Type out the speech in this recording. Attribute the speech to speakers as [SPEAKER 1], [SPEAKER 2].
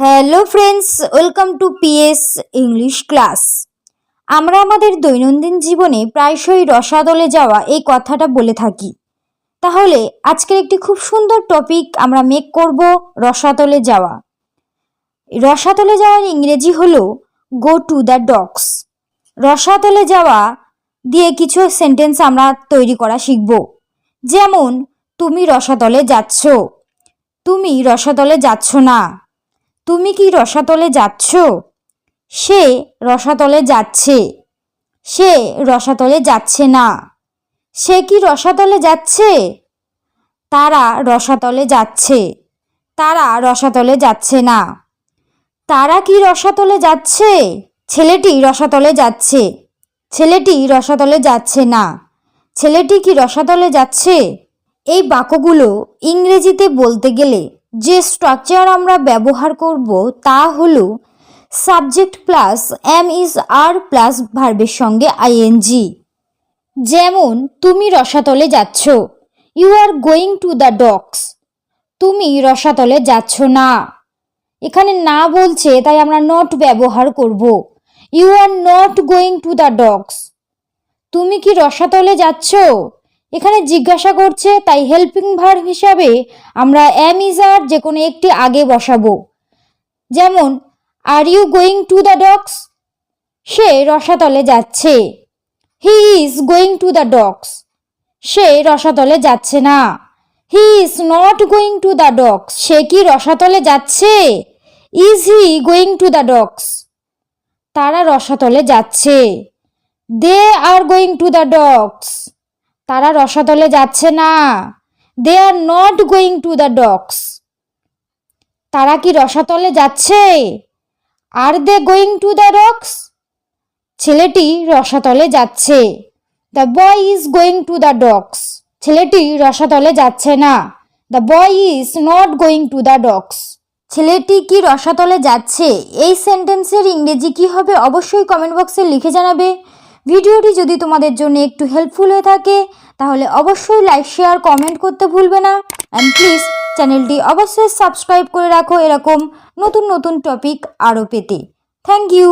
[SPEAKER 1] Hello friends welcome to PS English class আমরা আমাদের দৈনন্দিন জীবনে প্রায়শই রসাতলে যাওয়া এই কথাটা বলে থাকি। তাহলে আজকের একটি খুব সুন্দর টপিক আমরা মেক করব রসাতলে যাওয়া। রসাতলে যাওয়ার ইংরেজি হলো গো টু দ্য ডগস রসাতলে যাওয়া দিয়ে কিছু সেন্টেন্স আমরা তৈরি করা শিখব। যেমন, তুমি রসাতলে যাচ্ছ। তুমি রসাতলে যাচ্ছ না। তুমি কি রসাতলে যাচ্ছ? সে রসাতলে যাচ্ছে। সে রসাতলে যাচ্ছে না। সে কি রসাতলে যাচ্ছে? তারা রসাতলে যাচ্ছে। তারা রসাতলে যাচ্ছে না। তারা কি রসাতলে যাচ্ছে? ছেলেটি রসাতলে যাচ্ছে। ছেলেটি রসাতলে যাচ্ছে না। ছেলেটি কি রসাতলে যাচ্ছে? এই বাক্যগুলো ইংরেজিতে বলতে গেলে যে স্ট্রাকচার আমরা ব্যবহার করব তা হল subject plus am is are plus ভার্বের সঙ্গে আইএনজি যেমন, তুমি রসাতলে যাচ্ছ। You are going to the dogs তুমি রসাতলে যাচ্ছ না। এখানে না বলছে, তাই আমরা নট ব্যবহার করব। You are not going to the dogs তুমি কি রসাতলে যাচ্ছ? এখানে জিজ্ঞাসা করছে, তাই হেল্পিং ভার্ব হিসাবে আমরা এম ইজ আর যে কোনো একটি আগে বসাবো। যেমন are you going to the dogs সে রসাতলে যাচ্ছে। He is going to the dogs সে রসাতলে যাচ্ছে না। He is not going to the dogs সে কি রসাতলে যাচ্ছে? Is he going to the dogs তারা রসাতলে যাচ্ছে। They are going to the dogs তারা রসাতলে যাচ্ছে না। They are not going to the dogs তারা কি রসাতলে যাচ্ছে? Are they going to the dogs ছেলেটি রসাতলে যাচ্ছে। The boy is going to the dogs ছেলেটি রসাতলে যাচ্ছে না। The boy is not going to the dogs ছেলেটি কি রসাতলে যাচ্ছে? এই সেন্টেন্সের ইংরেজি কি হবে? অবশ্যই কমেন্ট বক্সে লিখে জানাবে। ভিডিওটি যদি তোমাদের জন্য একটু হেল্পফুল হয়ে থাকে, তাহলে অবশ্যই লাইক শেয়ার কমেন্ট করতে ভুলবে না। অ্যান্ড প্লিজ চ্যানেলটি অবশ্যই সাবস্ক্রাইব করে রাখো। এরকম নতুন নতুন টপিক আরও পেতে। Thank you